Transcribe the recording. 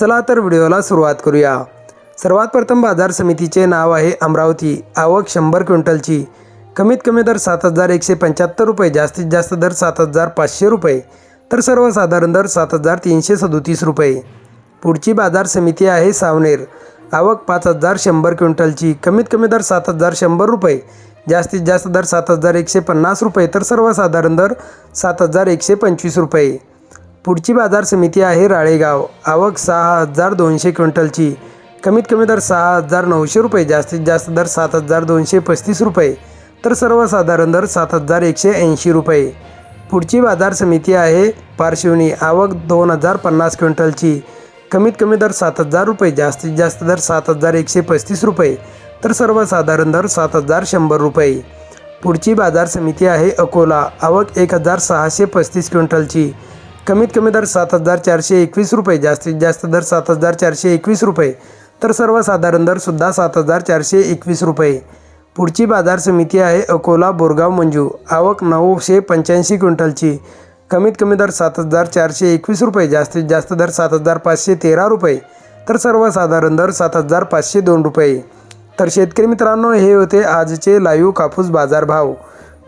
चला तर व्हिडिओला सुरुवात करूया. सर्वात प्रथम बाजार समितीचे नाव आहे अमरावती. आवक शंभर क्विंटलची. कमीत कमी दर सात हजार एकशे पंच्याहत्तर रुपये जास्तीत जास्त दर सात हजार पाचशे रुपये तर सर्वसाधारण दर सात हजार तीनशे सदोतीस रुपये. पुढची बाजार समिती आहे सावनेर. आवक पाच हजार शंभर क्विंटलची. कमीत कमी दर सात हजार शंभर रुपये जास्तीत जास्त दर सात हजार एकशे पन्नास रुपये तर सर्वसाधारण दर सात हजार एकशे पंचवीस रुपये. पुढची बाजार समिती आहे राळेगाव. आवक सहा हजार दोनशे क्विंटलची. कमीत कमी दर सहा हजार नऊशे रुपये जास्तीत जास्त दर सात हजार दोनशे पस्तीस रुपये तर सर्वसाधारण दर सात हजार एकशे ऐंशी रुपये. पुढची बाजार समिती आहे पारशिवनी आवक दोन हजार पन्नास क्विंटलची. कमीत कमी दर सात हजार रुपये जास्तीत जास्त दर सात हजार एकशे पस्तीस रुपये तर सर्वसाधारण दर सात हजार शंभर रुपये. पुढची बाजार समिती आहे अकोला. आवक एक हजार सहाशे पस्तीस क्विंटलची. कमीत कमी दर सात हजार चारशे एकवीस रुपये जास्तीत जास्त दर सात हजार चारशे एकवीस रुपये तर सर्वसाधारण दरसुद्धा सात हजार चारशे एकवीस रुपये. पुढची बाजार समिती आहे अकोला बोरगाव मंजू. आवक नऊशे पंच्याऐंशी क्विंटलची. कमीत कमी दर सात हजार चारशे एकवीस रुपये जास्तीत जास्त दर सात हजार पाचशे तेरा रुपये तर सर्वसाधारण दर सात हजार पाचशे दोन रुपये. तर शेतकरी मित्रांनो हे होते आजचे लाईव्ह कापूस बाजारभाव.